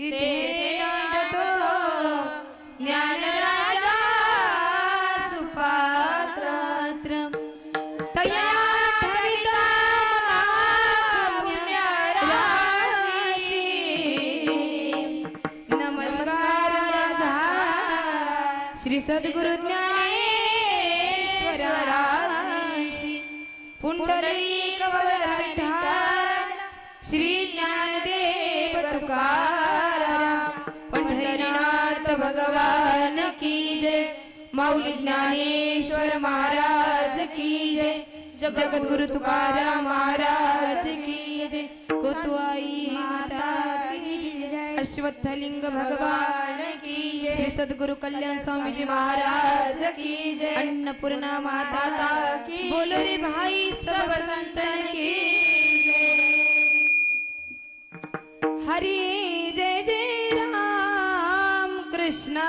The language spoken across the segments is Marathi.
तिथे तो ज्ञानराजा सुपात्र तया ठरिता नमस्कार राधा. श्री सद्गुरु ज्ञानेश्वरासी पुंडलिक वरठा श्री ज्ञानदेव तुकार माऊली ज्ञानेश्वर महाराज की जय. जगत गुरु तुकारा महाराज की जय. कोतवाई माता की जय. अश्वत्थलिंग भगवान की जय. श्री सद्गुरु कल्याण स्वामी जी महाराज की जय. अन्नपूर्णा माता की बोलो रे भाई सब संतन की हरी जय जय राम कृष्णा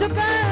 就该。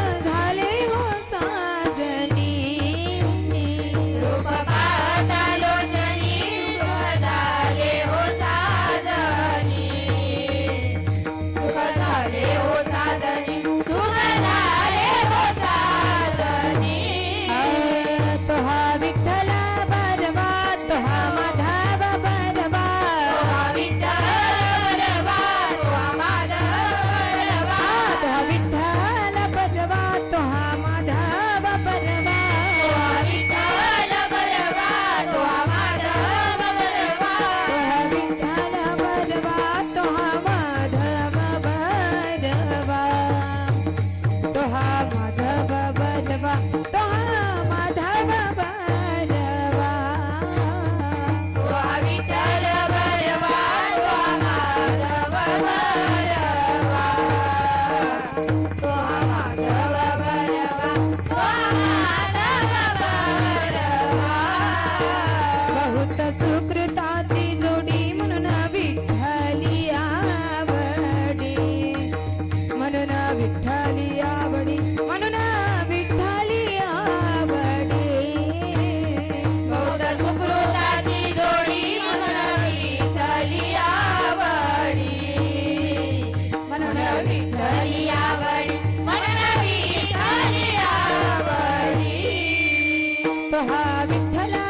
हा विठ्ठला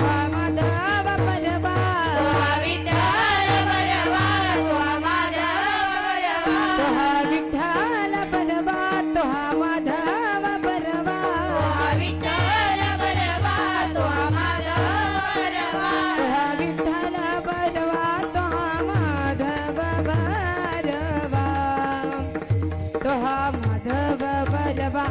हा माझा बलवा. तो हा विठ्ठल बलवा तो हा माझा बलवा तो हा विठ्ठल बलवा माधव बलवा.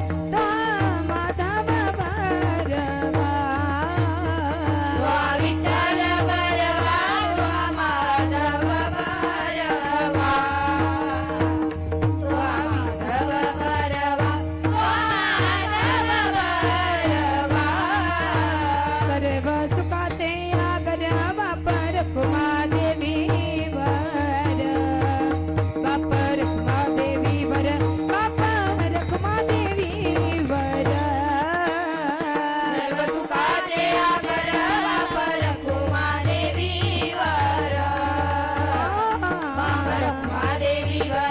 arriba.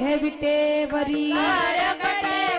विटेवरी मरकटे